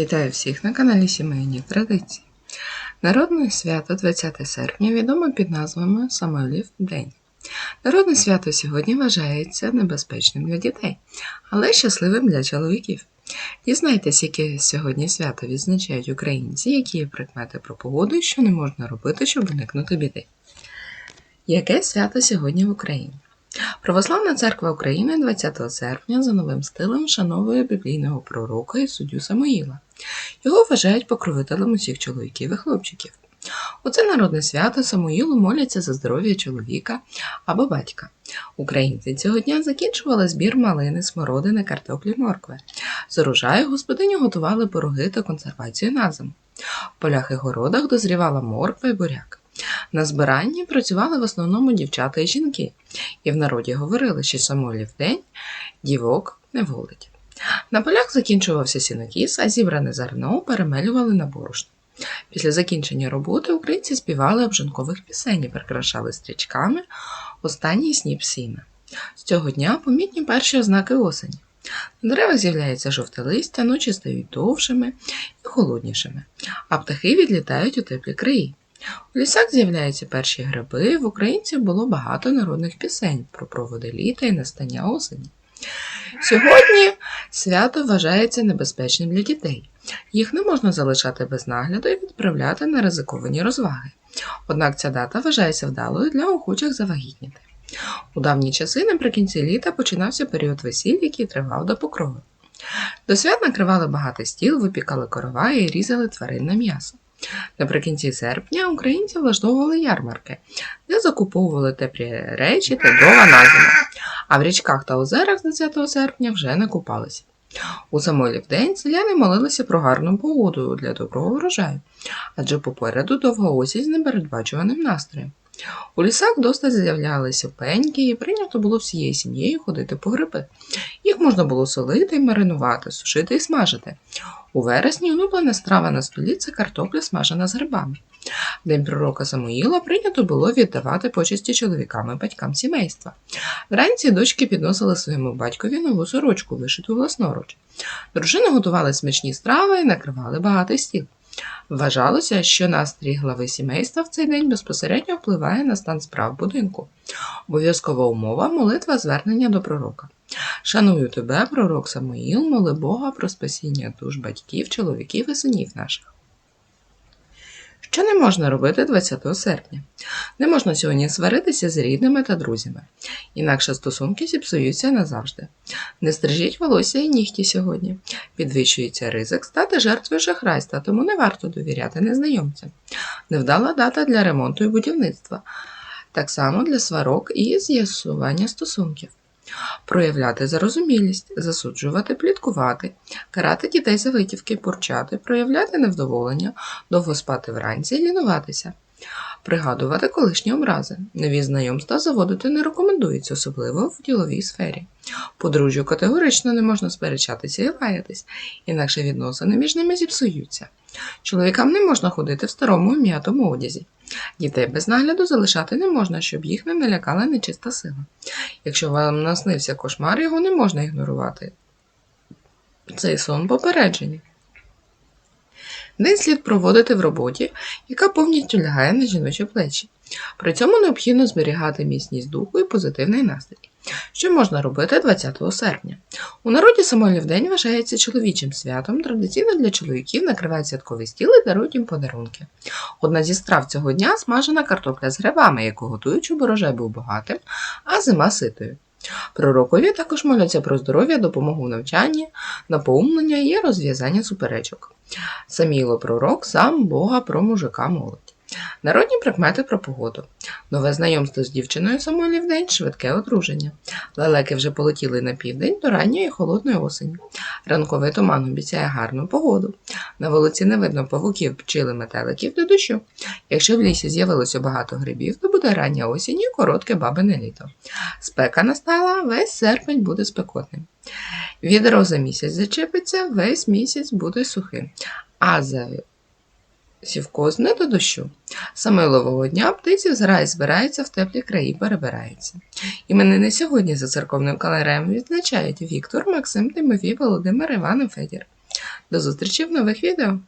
Вітаю всіх на каналі Сімейні Традиції. Народне свято 20 серпня відомо під назвами Самуелів День. Народне свято сьогодні вважається небезпечним для дітей, але щасливим для чоловіків. Дізнайтесь, яке сьогодні свято відзначають українці, які є предмети про погоду і що не можна робити, щоб уникнути біди. Яке свято сьогодні в Україні? Православна церква України 20 серпня за новим стилем вшановує біблійного пророка і суддю Самоїла. Його вважають покровителем усіх чоловіків і хлопчиків. У це народне свято Самуїлу моляться за здоров'я чоловіка або батька. Українці цього дня закінчували збір малини, смородини, картоплі, моркви. З урожаю господині готували пироги та консервацію на зиму. В полях і городах дозрівала морква і буряк. На збиранні працювали в основному дівчата і жінки, і в народі говорили, що Самуїлів день дівок не волить. На полях закінчувався сінокіс, а зібране зерно перемелювали на борошно. Після закінчення роботи українці співали обжанкових пісень і прикрашали стрічками останній сніп сіна. З цього дня помітні перші ознаки осені. На деревах з'являється жовте листя, ночі стають довшими і холоднішими, а птахи відлітають у теплі краї. У лісах з'являються перші гриби, в українців було багато народних пісень про проводи літа і настання осені. Сьогодні свято вважається небезпечним для дітей. Їх не можна залишати без нагляду і відправляти на ризиковані розваги. Однак ця дата вважається вдалою для охочих завагітніти. У давні часи наприкінці літа починався період весіль, який тривав до покрови. До свят накривали багатий стіл, випікали корова і різали тваринне м'ясо. Наприкінці серпня українці влаштовували ярмарки, де закуповували теплі речі та дрова на зиму, а в річках та озерах з 20 серпня вже не купалися. У Самойлів день селяни молилися про гарну погоду для доброго врожаю, адже попереду довга осінь з непередбачуваним настроєм. У лісах досить з'являлися пеньки, і прийнято було всією сім'єю ходити по гриби. Їх можна було солити маринувати, сушити і смажити. У вересні улюблена страва на столі це картопля смажена з грибами. День пророка Самуїла прийнято було віддавати почесті чоловікам і батькам сімейства. Вранці дочки підносили своєму батькові нову сорочку, вишиту власноруч. Дружини готували смачні страви і накривали багатий стіл. Вважалося, що настрій глави сімейства в цей день безпосередньо впливає на стан справ будинку. Обов'язкова умова молитва звернення до пророка. Шаную тебе, пророк Самуїл, моли Бога про спасіння душ батьків, чоловіків і синів наших. Що не можна робити 20 серпня? Не можна сьогодні сваритися з рідними та друзями, інакше стосунки зіпсуються назавжди. Не стрижіть волосся і нігті сьогодні. Підвищується ризик стати жертвою шахрайства, тому не варто довіряти незнайомцям. Невдала дата для ремонту і будівництва, так само для сварок і з'ясування стосунків. Проявляти зарозумілість, засуджувати, пліткувати, карати дітей за витівки, порчати, проявляти невдоволення, довго спати вранці, лінуватися, пригадувати колишні образи. Нові знайомства заводити не рекомендується, особливо в діловій сфері. Подружжю категорично не можна сперечатися і лаятись, інакше відносини між ними зіпсуються. Чоловікам не можна ходити в старому м'ятому одязі. Дітей без нагляду залишати не можна, щоб їх не налякала нечиста сила. Якщо вам наснився кошмар, його не можна ігнорувати. Цей сон попередження. День слід проводити в роботі, яка повністю лягає на жіночі плечі. При цьому необхідно зберігати міцність духу і позитивний настрій. Що можна робити 20 серпня? У народі Самойлів день вважається чоловічим святом. Традиційно для чоловіків накривають святковий стіл і дарують їм подарунки. Одна зі страв цього дня смажена картопля з грибами, яку готують, щоб урожай був багатим, а зима ситою. Пророкові також моляться про здоров'я, допомогу в навчанні, наповнення і розв'язання суперечок. Саміло пророк сам Бога про мужика молить. Народні прикмети про погоду. Нове знайомство з дівчиною Самуїлів день, швидке одруження. Лелеки вже полетіли на південь до ранньої холодної осені. Ранковий туман обіцяє гарну погоду. На вулиці не видно павуків, пчили метеликів до дощу. Якщо в лісі з'явилося багато грибів, то буде рання осінь і коротке бабине літо. Спека настала, весь серпень буде спекотним. Відро за місяць зачепиться, весь місяць буде сухим. А за сівкозне до дощу. Самилового дня птиці зграй збираються в теплі краї перебираються. Іменини сьогодні за церковним календарем відзначають Віктор, Максим, Тимофій, Володимир, Іван і Федір. До зустрічі в нових відео!